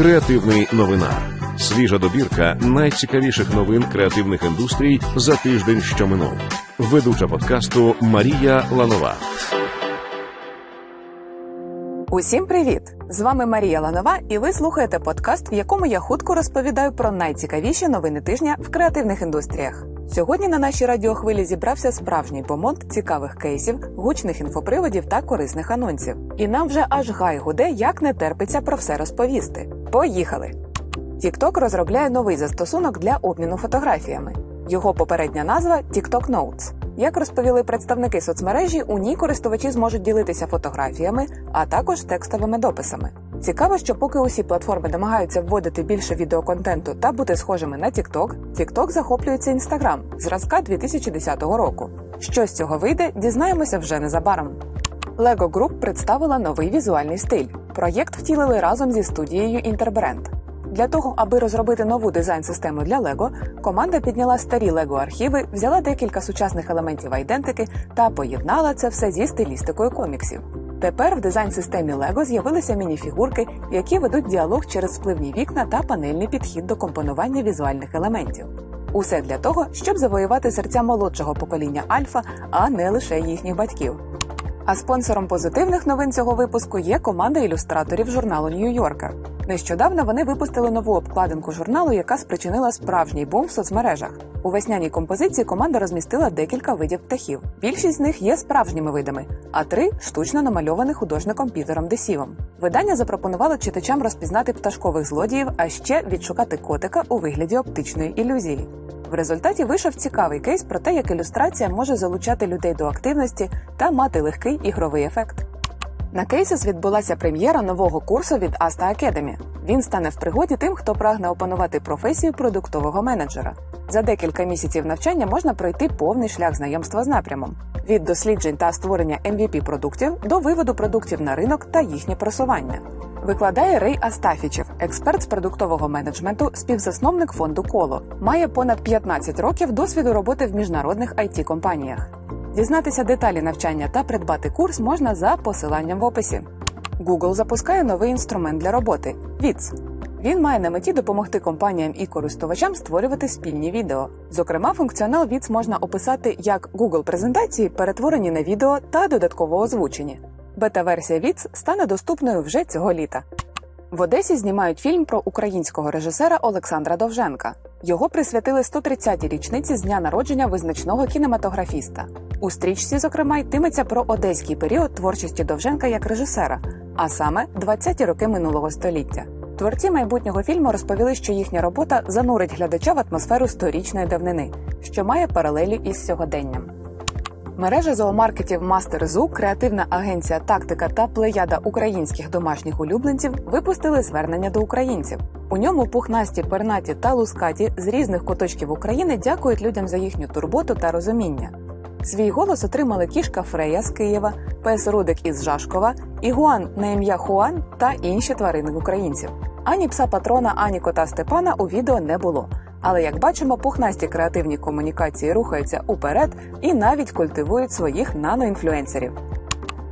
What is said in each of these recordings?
Креативний новинар. Свіжа добірка найцікавіших новин креативних індустрій за тиждень, що минув. Ведуча подкасту Марія Ланова. Усім привіт! З вами Марія Ланова, і ви слухаєте подкаст, в якому я хутко розповідаю про найцікавіші новини тижня в креативних індустріях. Сьогодні на нашій радіохвилі зібрався справжній помонт цікавих кейсів, гучних інфоприводів та корисних анонсів. І нам вже аж гай гуде, як не терпиться про все розповісти. Поїхали! TikTok розробляє новий застосунок для обміну фотографіями. Його попередня назва TikTok Notes. Як розповіли представники соцмережі, у ній користувачі зможуть ділитися фотографіями, а також текстовими дописами. Цікаво, що поки усі платформи намагаються вводити більше відеоконтенту та бути схожими на TikTok, TikTok захоплюється Instagram зразка 2010 року. Що з цього вийде, дізнаємося вже незабаром. Lego Group представила новий візуальний стиль. Проєкт втілили разом зі студією Interbrand. Для того, аби розробити нову дизайн-систему для Лего, команда підняла старі Лего архіви, взяла декілька сучасних елементів айдентики та поєднала це все зі стилістикою коміксів. Тепер в дизайн-системі Лего з'явилися мініфігурки, які ведуть діалог через спливні вікна та панельний підхід до компонування візуальних елементів. Усе для того, щоб завоювати серця молодшого покоління Альфа, а не лише їхніх батьків. А спонсором позитивних новин цього випуску є команда ілюстраторів журналу Нью-Йоркер. Нещодавно вони випустили нову обкладинку журналу, яка спричинила справжній бум в соцмережах. У весняній композиції команда розмістила декілька видів птахів. Більшість з них є справжніми видами, а три штучно намальовані художником Пітером Десівом. Видання запропонувало читачам розпізнати пташкових злодіїв, а ще відшукати котика у вигляді оптичної ілюзії. В результаті вийшов цікавий кейс про те, як ілюстрація може залучати людей до активності та мати легкий ігровий ефект. На кейсис відбулася прем'єра нового курсу від Asta Academy. Він стане в пригоді тим, хто прагне опанувати професію продуктового менеджера. За декілька місяців навчання можна пройти повний шлях знайомства з напрямом від досліджень та створення MVP продуктів до виводу продуктів на ринок та їхнє просування. Викладає Рей Астафічев, експерт з продуктового менеджменту, співзасновник фонду Коло. Має понад 15 років досвіду роботи в міжнародних it компаніях Дізнатися деталі навчання та придбати курс можна за посиланням в описі. Google запускає новий інструмент для роботи VITS. Він має на меті допомогти компаніям і користувачам створювати спільні відео. Зокрема, функціонал VITS можна описати як Google презентації, перетворені на відео та додатково озвучені. Бета-версія VITS стане доступною вже цього літа. В Одесі знімають фільм про українського режисера Олександра Довженка. Його присвятили 130-й річниці з дня народження визначного кінематографіста. У стрічці, зокрема, йтиметься про одеський період творчості Довженка як режисера, а саме 20-ті роки минулого століття. Творці майбутнього фільму розповіли, що їхня робота занурить глядача в атмосферу сторічної давнини, що має паралелі із сьогоденням. Мережа зоомаркетів Zoo, креативна агенція Тактика та плеяда українських домашніх улюбленців випустили звернення до українців. У ньому пухнасті, пернаті та лускаті з різних куточків України дякують людям за їхню турботу та розуміння. Свій голос отримали кішка Фрея з Києва, пес Рудик із Жашкова, ігуан на ім'я Хуан та інші тварини українців. Ані пса патрона, ані кота Степана у відео не було. Але як бачимо, пухнасті креативні комунікації рухаються уперед і навіть культивують своїх наноінфлюенсерів.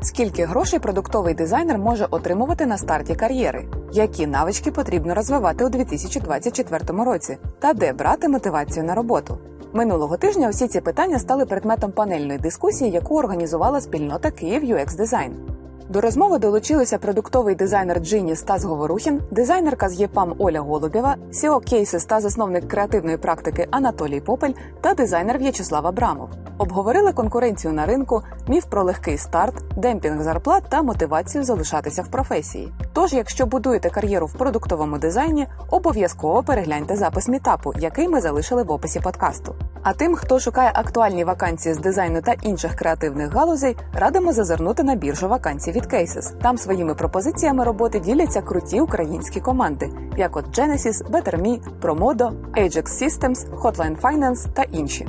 Скільки грошей продуктовий дизайнер може отримувати на старті кар'єри? Які навички потрібно розвивати у 2024 році? Та де брати мотивацію на роботу? Минулого тижня усі ці питання стали предметом панельної дискусії, яку організувала спільнота Київ UX Design. До розмови долучилися продуктовий дизайнер Джині Стас Говорухін, дизайнерка з ЄПАМ Оля Голубєва, SEO Кейсис та засновник креативної практики Анатолій Попель та дизайнер В'ячеслав Абрамов. Обговорили конкуренцію на ринку, міф про легкий старт, демпінг зарплат та мотивацію залишатися в професії. Тож, якщо будуєте кар'єру в продуктовому дизайні, обов'язково перегляньте запис мітапу, який ми залишили в описі подкасту. А тим, хто шукає актуальні вакансії з дизайну та інших креативних галузей, радимо зазирнути на біржу вакансій від Cases. Там своїми пропозиціями роботи діляться круті українські команди, як от Genesis, BetterMe, Promodo, Ajax Systems, Hotline Finance та інші.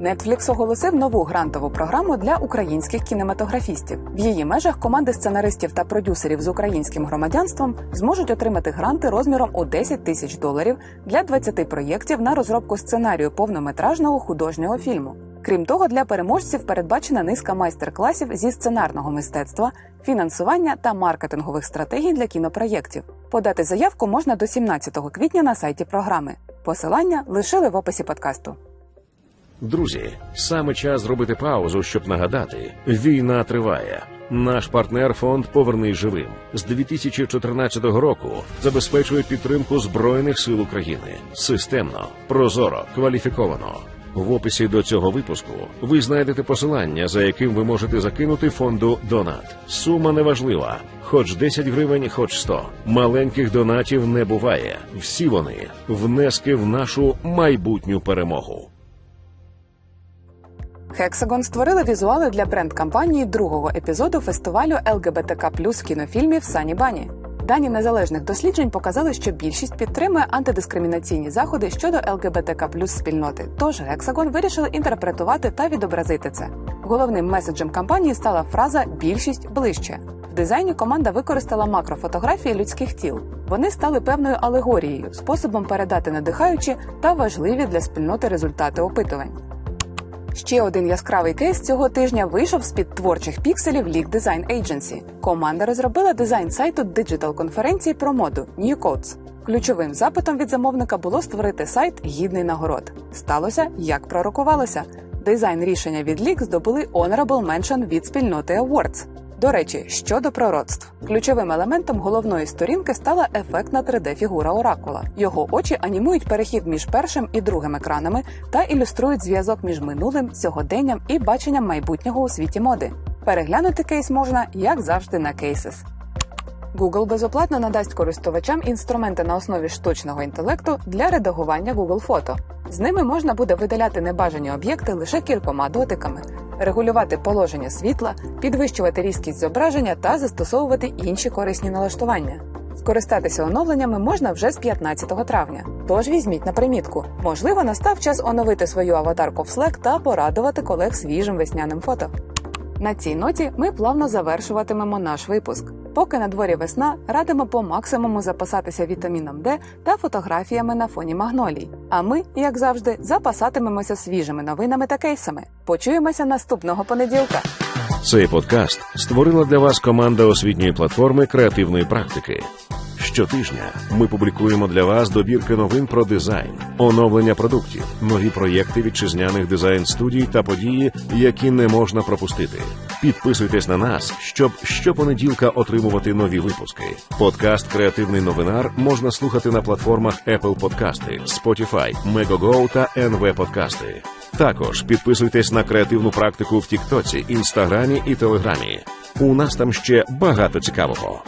Netflix оголосив нову грантову програму для українських кінематографістів. В її межах команди сценаристів та продюсерів з українським громадянством зможуть отримати гранти розміром у 10 тисяч доларів для 20 проєктів на розробку сценарію повнометражного художнього фільму. Крім того, для переможців передбачена низка майстер-класів зі сценарного мистецтва, фінансування та маркетингових стратегій для кінопроєктів. Подати заявку можна до 17 квітня на сайті програми. Посилання лишили в описі подкасту. Друзі, саме час зробити паузу, щоб нагадати: війна триває. Наш партнер фонд Повернись живим з 2014 року забезпечує підтримку збройних сил України системно, прозоро, кваліфіковано. В описі до цього випуску ви знайдете посилання, за яким ви можете закинути фонду Донат. Сума неважлива, хоч 10 гривень, хоч 100. Маленьких донатів не буває. Всі вони внески в нашу майбутню перемогу. Hexagon створили візуали для бренд-кампанії другого епізоду фестивалю ЛГБТК плюс кінофільмів Сані Бані. Дані незалежних досліджень показали, що більшість підтримує антидискримінаційні заходи щодо ЛГБТК плюс спільноти. Тож Hexagon вирішили інтерпретувати та відобразити це. Головним меседжем кампанії стала фраза Більшість ближче. В дизайні команда використала макрофотографії людських тіл. Вони стали певною алегорією, способом передати надихаючі та важливі для спільноти результати опитувань. Ще один яскравий кейс цього тижня вийшов з під творчих пікселів Leak Design Agency. Команда розробила дизайн сайту диджитал конференції про моду New Codes. Ключовим запитом від замовника було створити сайт гідний нагород. Сталося, як пророкувалося. Дизайн рішення від Leak здобули Honorable Mention від спільноти Awards. До речі, щодо пророцтв, ключовим елементом головної сторінки стала ефектна 3D-фігура оракула. Його очі анімують перехід між першим і другим екранами та ілюструють зв'язок між минулим, сьогоденням і баченням майбутнього у світі моди. Переглянути кейс можна, як завжди, на Cases. Google безоплатно надасть користувачам інструменти на основі штучного інтелекту для редагування Google фото. З ними можна буде видаляти небажані об'єкти лише кількома дотиками, регулювати положення світла, підвищувати різкість зображення та застосовувати інші корисні налаштування. Скористатися оновленнями можна вже з 15 травня. Тож візьміть на примітку. Можливо, настав час оновити свою аватарку в Slack та порадувати колег свіжим весняним фото. На цій ноті ми плавно завершуватимемо наш випуск. Поки на дворі весна, радимо по максимуму запасатися вітаміном Д та фотографіями на фоні магнолій. А ми, як завжди, запасатимемося свіжими новинами та кейсами. Почуємося наступного понеділка. Цей подкаст створила для вас команда освітньої платформи креативної практики. Щотижня ми публікуємо для вас добірки новин про дизайн, оновлення продуктів, нові проєкти вітчизняних дизайн студій та події, які не можна пропустити. Підписуйтесь на нас, щоб щопонеділка отримувати нові випуски. Подкаст Креативний новинар можна слухати на платформах Apple Подкасти, Spotify, Megogo та NV Подкасти. Також підписуйтесь на креативну практику в Тіктоці, Інстаграмі і Телеграмі. У нас там ще багато цікавого.